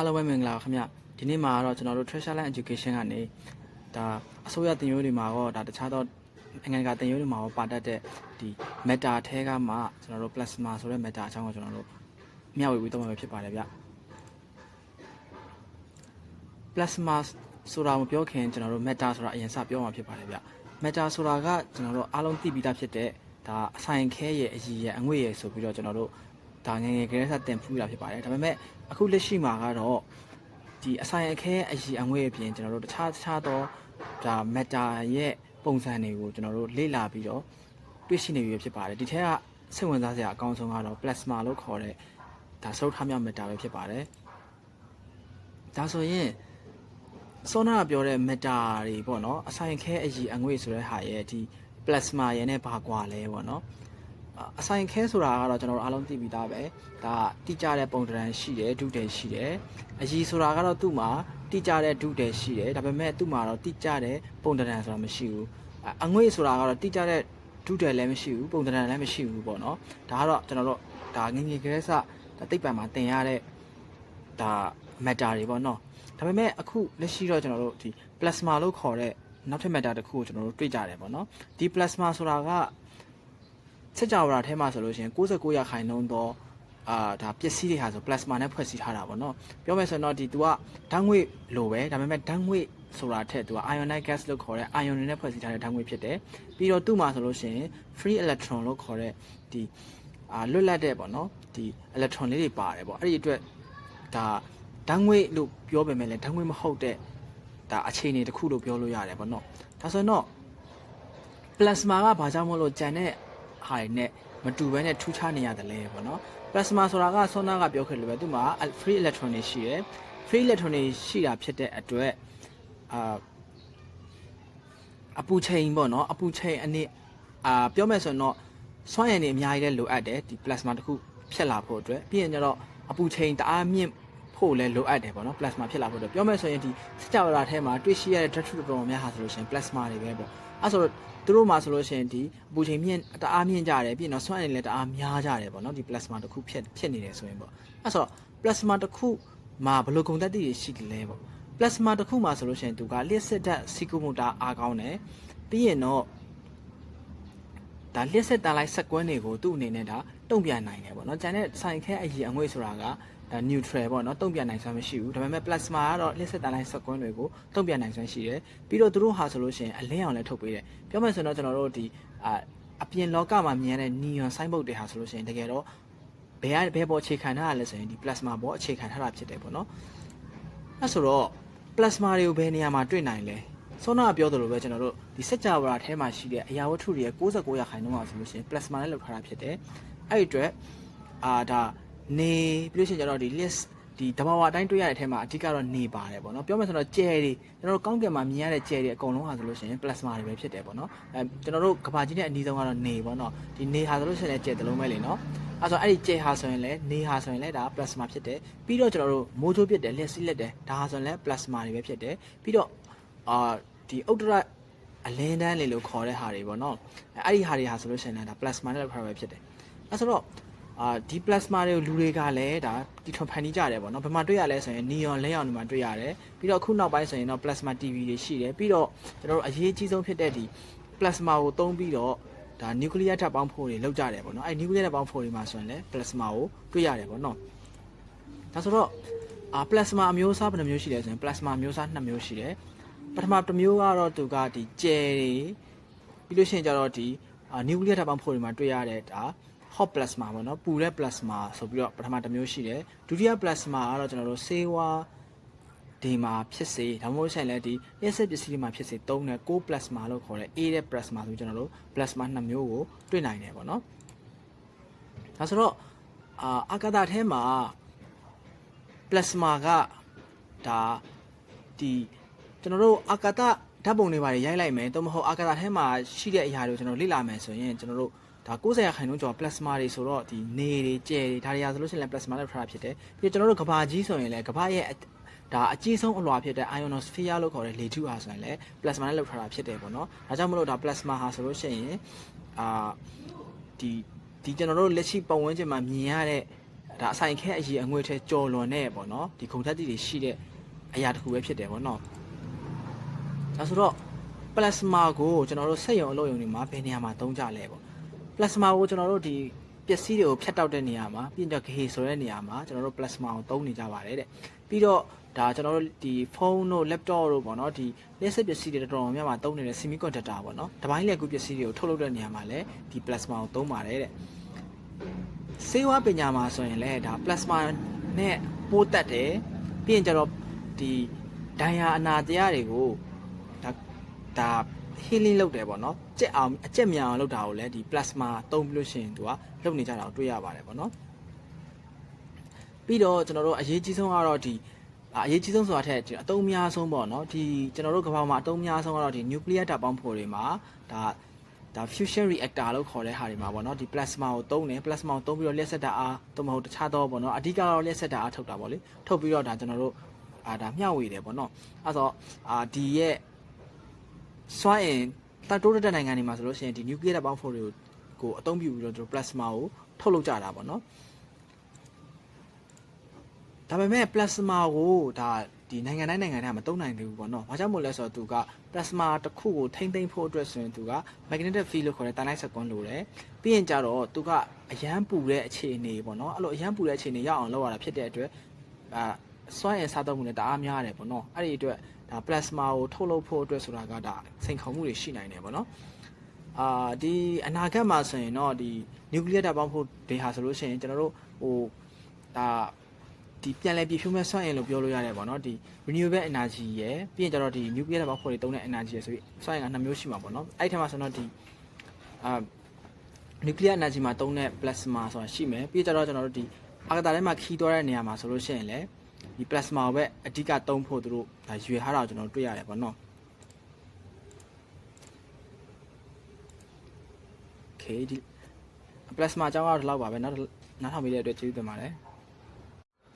အားလုံးပဲမင်္ဂလာပါခင်ဗျဒီနေ့မှာတော့ကျွန်တော်တို့ Treasure Land Education ကနေဒါအစိုးရတင်ရိုးတွေမှာတော့ဒါတခြားသောနိုင်ငံတကာတင်ရိုးတွေမှာတော့ပါတတ်တဲ့ဒီ Meta ထဲကမှကျွန်တော်တို့ Plasma ဆိုတဲ့ Meta အကြောင်းကိုကျွန်တော်တို့မျှဝေပြီးတော့မှာဖြစ်ပါတယ်ဗျ Plasma ဆိုတာမပြောခင်ကျွန်တော်တို့ Meta ဆိုတာအရင်စပြောမှာဖြစ်ပါတယ်ဗျ Meta ဆိုတာကကျွန်တော်တို့အားလုံးသိပြီးသားဖြစ်တဲ့ဒါအဆိုင်ခဲရဲ့အကြီးရဲ့အငွေ့ရဲ့ဆိုပြီးတော့ကျွန်တော်တို့ ဒါငယ်ငယ်ကလေးကတင်ဖူးတာဖြစ်ပါတယ်ဒါပေမဲ့အခုလက်ရှိမှာကတော့ဒီအဆိုင်အခဲအကြီးအငွေ့ရဲ့ပြင်ကျွန်တော်တို့တခြားတခြားသောဒါ Meta ရဲ့ပုံစံတွေကိုကျွန်တော်တို့လေ့လာပြီးတော့တွေ့ရှိနေပြီဖြစ်ပါတယ်ဒီထက်ကစိတ်ဝင်စားစရာအကောင်းဆုံးကတော့ Plasma လို့ခေါ်တဲ့ဒါစရုပ်ထားမြောက် Meta ပဲဖြစ်ပါတယ်ဒါဆိုရင်စောနာကပြောတဲ့ meta တွေပေါ့နော်အဆိုင်ခဲအကြီးအငွေ့ဆိုတဲ့ဟာရဲ့ဒီ plasma ရဲ့နဲ့ဘာကွာလဲပေါ့နော် အအဆိုင်ခဲဆိုတာကတော့ကျွန်တော်တို့အားလုံးသိပြီးသားပဲဒါတိကျတဲ့ပုံတံရှိတယ်ဒုတယ်ရှိတယ်အကြီးဆိုတာကတော့သူ့မှာတိကျတဲ့ဒုတယ်ရှိတယ်ဒါပေမဲ့သူ့မှာတော့တိကျတဲ့ပုံတံဆိုတာမရှိဘူးအအငွေ့ဆိုတာကတော့တိကျတဲ့ဒုတယ်လည်းမရှိဘူးပုံတံလည်းမရှိဘူးပေါ့နော်ဒါကတော့ကျွန်တော်တို့ဒါငယ်ငယ်ကလေးစဒါသိပ္ပံမှာသင်ရတဲ့ဒါ matter တွေပေါ့နော်ဒါပေမဲ့အခုလက်ရှိတော့ကျွန်တော်တို့ဒီ plasma လို့ခေါ်တဲ့နောက်ထပ် matter တစ်ခုကိုကျွန်တော်တို့တွေ့ကြတယ်ပေါ့နော်ဒီ plasma ဆိုတာက စကြဝဠာထဲမှာဆိုလို့ရှိရင်69ရာခိုင်နှုန်းသောအာဒါပစ္စည်းတွေဟာဆို plasma နဲ့ဖွဲ့စည်းထားတာပေါ့နော်ပြောမယ်ဆိုရင်တော့ဒီ तू ကဓာတ်ငွေ့လိုပဲဒါပေမဲ့ဓာတ်ငွေ့ဆိုတာထက် तू က ionic gas လို့ခေါ်တဲ့ ion တွေနဲ့ဖွဲ့စည်းထားတဲ့ဓာတ်ငွေ့ဖြစ်တယ်ပြီးတော့သူ့မှာဆိုလို့ရှိရင် free electron လို့ခေါ်တဲ့ဒီအာလွတ်လပ်တဲ့ပေါ့နော်ဒီ electron လေးတွေပါတယ်ပေါ့အဲ့ဒီအတွက်ဒါဓာတ်ငွေ့လို့ပြောပေမဲ့လည်းဓာတ်ငွေ့မဟုတ်တဲ့ဒါအခြေအနေတစ်ခုလို့ပြောလို့ရတယ်ပေါ့နော်ဒါဆိုရင်တော့ plasma ကဘာကြောင့်မလို့ကြံတဲ့ ဟာတွေနဲ့မတူဘဲနဲ့ထူးခြားနေရတယ်လဲပေါ့နော် plasma ဆိုတာကဆောနာကပြောခဲ့လို့ပဲသူ့မှာ free electron တွေရှိတယ် free electron တွေရှိတာဖြစ်တဲ့အတွက်အာအပူချိန်ပေါ့နော်အပူချိန်အနေအာပြောမယ်ဆိုရင်တော့စွမ်းရည်တွေအများကြီးလည်းလိုအပ်တယ်ဒီ plasma တစ်ခုဖြစ်လာဖို့အတွက်ပြီးရင်ကျတော့အပူချိန်တအားမြင့် ဖို့လည်းလိုအပ်တယ်ပေါ့နော် plasma ဖြစ်လာဖို့အတွက်ပြောမယ်ဆိုရင်ဒီစကြဝဠာထဲမှာတွေ့ရှိရတဲ့ဓာတ်ထုတော်တော်များဟာဆိုလို့ရှိရင် plasma တွေပဲပေါ့အဲဆိုတော့သူတို့မှာဆိုလို့ရှိရင်ဒီအပူချိန်မြင့်တအားမြင့်ကြတယ်ပြီးရင်တော့စွမ်းရည်လည်းတအားများကြတယ်ပေါ့နော်ဒီ plasma တစ်ခုဖြစ်ဖြစ်နေတယ်ဆိုရင်ပေါ့အဲဆိုတော့ plasma တစ်ခုမှာဘယ်လိုကုန်သက်တည်ရှိကြလဲပေါ့ plasma တစ်ခုမှာဆိုလို့ရှိရင်သူကလျှက်စစ်ဓာတ်စီကိုမိုတာအားကောင်းတယ်ပြီးရင်တော့ ဒါလျှက်စစ်တန်လိုက်စက်ကွန်းတွေကိုသူ့အနေနဲ့ဒါတုံ့ပြန်နိုင်တယ်ပေါ့နော်။ကျန်တဲ့ဆိုင်ခဲအကြီးအငွေ့ဆိုတာကဒါ neutral ပေါ့နော်တုံ့ပြန်နိုင်စွမ်းမရှိဘူး။ဒါပေမဲ့ plasma ကတော့လျှက်စစ်တန်လိုက်စက်ကွန်းတွေကိုတုံ့ပြန်နိုင်စွမ်းရှိတယ်။ပြီးတော့သူတို့ဟာဆိုလို့ရှိရင်အလင်းအောင်လည်းထုတ်ပေးတယ်။ပြောမယ်ဆိုတော့ကျွန်တော်တို့ဒီအာအပြင်လောကမှာမြင်ရတဲ့ neon sign board တွေဟာဆိုလို့ရှိရင်တကယ်တော့ဘယ်ကဘယ်ပေါ်အခြေခံထားရလဲဆိုရင်ဒီ plasma ပေါ်အခြေခံထားတာဖြစ်တယ်ပေါ့နော်။အဲဆိုတော့ plasma တွေကိုဘယ်နေရာမှာတွေ့နိုင်လဲ ဆောနာပြောသလိုပဲကျွန်တော်တို့ဒီစက်ကြဝဠာထဲမှာရှိတဲ့အရာဝတ္ထုတွေရဲ့69ရာခိုင်နှုန်းပါဆိုလို့ရှိရင် plasma နဲ့လောက်ထားတာဖြစ်တယ်အဲ့ဒီအတွက်အာဒါနေပြီးလို့ရှိရင်ကျွန်တော်ဒီ list ဒီတဘာဝအတိုင်းတွေ့ရတဲ့အထဲမှာအဓိကတော့နေပါတယ်ပေါ့နော်ပြောမယ်ဆိုတော့ကျဲတွေကျွန်တော်တို့ကောင်းကင်မှာမြင်ရတဲ့ကျဲတွေအကုန်လုံးဟာဆိုလို့ရှိရင် plasma တွေပဲဖြစ်တယ်ပေါ့နော်အဲကျွန်တော်တို့ကဘာကြီးနဲ့အနီးဆုံးကတော့နေပေါ့နော်ဒီနေဟာဆိုလို့ရှိရင်လည်းကျဲတလုံးပဲလေနော်အဲဆိုအဲ့ဒီကျဲဟာဆိုရင်လည်းနေဟာဆိုရင်လည်းဒါ plasma ဖြစ်တယ်ပြီးတော့ကျွန်တော်တို့မိုးချိုးပြစ်တယ်လက်စီးလက်တယ်ဒါဟာဆိုရင်လည်း plasma တွေပဲဖြစ်တယ်ပြီးတော့ အာဒီဥဒ္ဒရအလင်းတန်းလေလို့ခေါ်တဲ့ဟာတွေပေါ့နော်အဲ့ဒီဟာတွေဟာဆိုလို့ရှိရင်လည်းဒါ plasma နဲ့လောက်ထားပဲဖြစ်တယ်အဲဆိုတော့အာဒီ plasma တွေကိုလူတွေကလည်းဒါတီထွန်ဖန်တီးကြတယ်ပေါ့နော်ဘယ်မှာတွေ့ရလဲဆိုရင် neon လဲအောင်ဒီမှာတွေ့ရတယ်ပြီးတော့အခုနောက်ပိုင်းဆိုရင်တော့ plasma TV တွေရှိတယ်ပြီးတော့ကျွန်တော်တို့အရေးကြီးဆုံးဖြစ်တဲ့ဒီ plasma ကိုသုံးပြီးတော့ဒါ nuclear ဓာတ်ပေါင်းဖို့တွေလောက်ကြတယ်ပေါ့နော်အဲ nuclear ဓာတ်ပေါင်းဖို့တွေမှာဆိုရင်လည်း plasma ကိုတွေ့ရတယ်ပေါ့နော်ဒါဆိုတော့အာ plasma အမျိုးအစားဘယ်နှမျိုးရှိလဲဆိုရင် plasma အမျိုးအစား2မျိုးရှိတယ် ပထမတစ်မျိုးကတော့သူကဒီကျယ်တွေပြီးလို့ရှိရင်ကျတော့ဒီအာ nuclear ဓာတ်ပေါင်းဖို့တွေမှာတွေ့ရတဲ့ဒါ hot plasma ပေါ့နော်ပူတဲ့ plasma ဆိုပြီးတော့ပထမတစ်မျိုးရှိတယ်ဒုတိယ plasma ကတော့ကျွန်တော်တို့ဆေးဝါးဒီမှာဖြစ်စေဒါမှမဟုတ်ဆိုင်လည်းဒီလျှက်စစ်ပစ္စည်းတွေမှာဖြစ်စေသုံးတဲ့6 plasma လို့ခေါ်တဲ့ A တဲ့ plasma ဆိုကျွန်တော်တို့ plasma နှစ်မျိုးကိုတွေ့နိုင်တယ်ပေါ့နော်ဒါဆိုတော့အာအာကာသထဲမှာ plasma ကဒါဒီ ကျွန်တော်တို့အာကာသဓာတ်ပုံတွေပါတယ်ရိုက်လိုက်မယ်တော့မဟုတ်အာကာသထဲမှာရှိတဲ့အရာတွေကိုကျွန်တော်လေ့လာမယ်ဆိုရင်ကျွန်တော်တို့ဒါ90ရာခိုင်နှုန်းကျော် plasma တွေဆိုတော့ဒီနေတွေကြဲတွေဒါတွေရာဆိုလို့ရှိရင်လည်း plasma နဲ့ထားတာဖြစ်တယ်ပြီးတော့ကျွန်တော်တို့ကဘာကြီးဆိုရင်လည်းကဘာရဲ့ဒါအကြီးဆုံးအလွှာဖြစ်တဲ့ ionosphere လို့ခေါ်တဲ့လေထုဟာဆိုရင်လည်း plasma နဲ့လောက်ထားတာဖြစ်တယ်ပေါ့နော်ဒါကြောင့်မလို့ဒါ plasma ဟာဆိုလို့ရှိရင်အာဒီဒီကျွန်တော်တို့လက်ရှိပတ်ဝန်းကျင်မှာမြင်ရတဲ့ဒါအဆိုင်ခဲအရေးအငွေထဲကြော်လွန်နေပေါ့နော်ဒီခုံထက်တိတွေရှိတဲ့အရာတစ်ခုပဲဖြစ်တယ်ပေါ့နော် ဒါဆိုတော့ plasma ကိုကျွန်တော်တို့စက်ရုံအလုပ်ရုံတွေမှာဘယ်နေရာမှာသုံးကြလဲပေါ့ plasma ကိုကျွန်တော်တို့ဒီပစ္စည်းတွေကိုဖြတ်တောက်တဲ့နေရာမှာပြီးတော့ဂဟေဆိုတဲ့နေရာမှာကျွန်တော်တို့ plasma ကိုသုံးနေကြပါတယ်တဲ့ပြီးတော့ဒါကျွန်တော်တို့ဒီဖုန်းတို့ laptop တို့ပေါ့နော်ဒီလက်စစ်ပစ္စည်းတွေတော်တော်များများသုံးနေတဲ့ semiconductor ပေါ့နော်တပိုင်းလက်ကူပစ္စည်းတွေကိုထုတ်လုပ်တဲ့နေရာမှာလည်းဒီ plasma ကိုသုံးပါတယ်တဲ့စေဝါပညာမှာဆိုရင်လည်းဒါ plasma နဲ့ပိုးတက်တယ်ပြီးရင်ကျတော့ဒီဒိုင်ယာအနာတရားတွေကိုဒါ ဒါ healing လုပ်တယ်ပေါ့နော်ကြက်အောင်အကြက်မြန်အောင်လုပ်တာကိုလည်းဒီ plasma သုံးပြီးလို့ရှိရင်သူကလုပ်နေကြတာကိုတွေ့ရပါတယ်ပေါ့နော်ပြီးတော့ကျွန်တော်တို့အရေးကြီးဆုံးကတော့ဒီအာအရေးကြီးဆုံးဆိုတာထက်ဒီအတုံးများဆုံးပေါ့နော်ဒီကျွန်တော်တို့ကမ္ဘာမှာအတုံးများဆုံးကတော့ဒီ nuclear ဓာတ်ပေါင်းဖော်တွေမှာဒါဒါ fusion reactor လို့ခေါ်တဲ့ဟာတွေမှာပေါ့နော်ဒီ plasma ကိုသုံးတယ် plasma ကိုသုံးပြီးတော့လျှက်ဆက်တာအားသို့မဟုတ်တခြားသောပေါ့နော်အဓိကတော့လျှက်ဆက်တာအားထုတ်တာပေါ့လေထုတ်ပြီးတော့ဒါကျွန်တော်တို့အာဒါမျှဝေတယ်ပေါ့နော်အဲဆိုတော့အာဒီရဲ့ စွမ်းအင်တတိုးတက်တဲ့နိုင်ငံတွေမှာဆိုလို့ရှိရင်ဒီ nuclear ဓာတ်ပေါင်းဖော်တွေကိုကိုအသုံးပြုပြီးတော့သူတို့ plasma ကိုထုတ်လုပ်ကြတာပေါ့နော်ဒါပေမဲ့ plasma ကိုဒါဒီနိုင်ငံတိုင်းနိုင်ငံတိုင်းမှာမသုံးနိုင်သေးဘူးပေါ့နော်။ဘာကြောင့်မို့လဲဆိုတော့သူက plasma တစ်ခုကိုထိမ့်သိမ့်ဖို့အတွက်ဆိုရင်သူက magnetic field လို့ခေါ်တဲ့တန်လိုက်စကွန်လိုတယ်။ပြီးရင်ကြတော့သူကအရန်ပူတဲ့အခြေအနေပေါ့နော်။အဲ့လိုအရန်ပူတဲ့အခြေအနေရအောင်လုပ်ရတာဖြစ်တဲ့အတွက်အာစွမ်းရည်စားသုံးမှုနဲ့တအားများတယ်ပေါ့နော်။အဲ့ဒီအတွက် ဒါ plasma ကိုထုတ်လုပ်ဖို့အတွက်ဆိုတာကဒါစိန်ခေါ်မှုတွေရှိနိုင်တယ်ပေါ့နော်။အာဒီအနာဂတ်မှာဆိုရင်တော့ဒီ nuclear ဓာတ်ပေါင်းဖို့ဒေဟာဆိုလို့ရှိရင်ကျွန်တော်တို့ဟိုဒါဒီပြန်လည်ပြည့်ဖြိုးမဲ့စွမ်းအင်လို့ပြောလို့ရတယ်ပေါ့နော်ဒီ renewable energy ရယ်ပြီးရင်ကျတော့ဒီ nuclear ဓာတ်ပေါင်းဖော်တွေသုံးတဲ့ energy ရယ်ဆိုပြီးစွမ်းအင်ကနှစ်မျိုးရှိမှာပေါ့နော်အဲ့ဒီထဲမှာဆိုတော့ဒီအာ nuclear energy မှာသုံးတဲ့ plasma ဆိုတာရှိမယ်ပြီးကြတော့ကျွန်တော်တို့ဒီအာကာသထဲမှာခီးသွားတဲ့နေရာမှာဆိုလို့ရှိရင်လည်း ဒီ plasma ကိုပဲအဓိကသုံးဖို့သူတို့ဒါရွေထားတာကိုကျွန်တော်တို့တွေ့ရတယ်ပေါ့နော် okay ဒီ plasma အကြောင်းကတော့ဒီလောက်ပါပဲနောက်နောက်ထောင်ပေးတဲ့အတွက်ကျေးဇူးတင်ပါတယ်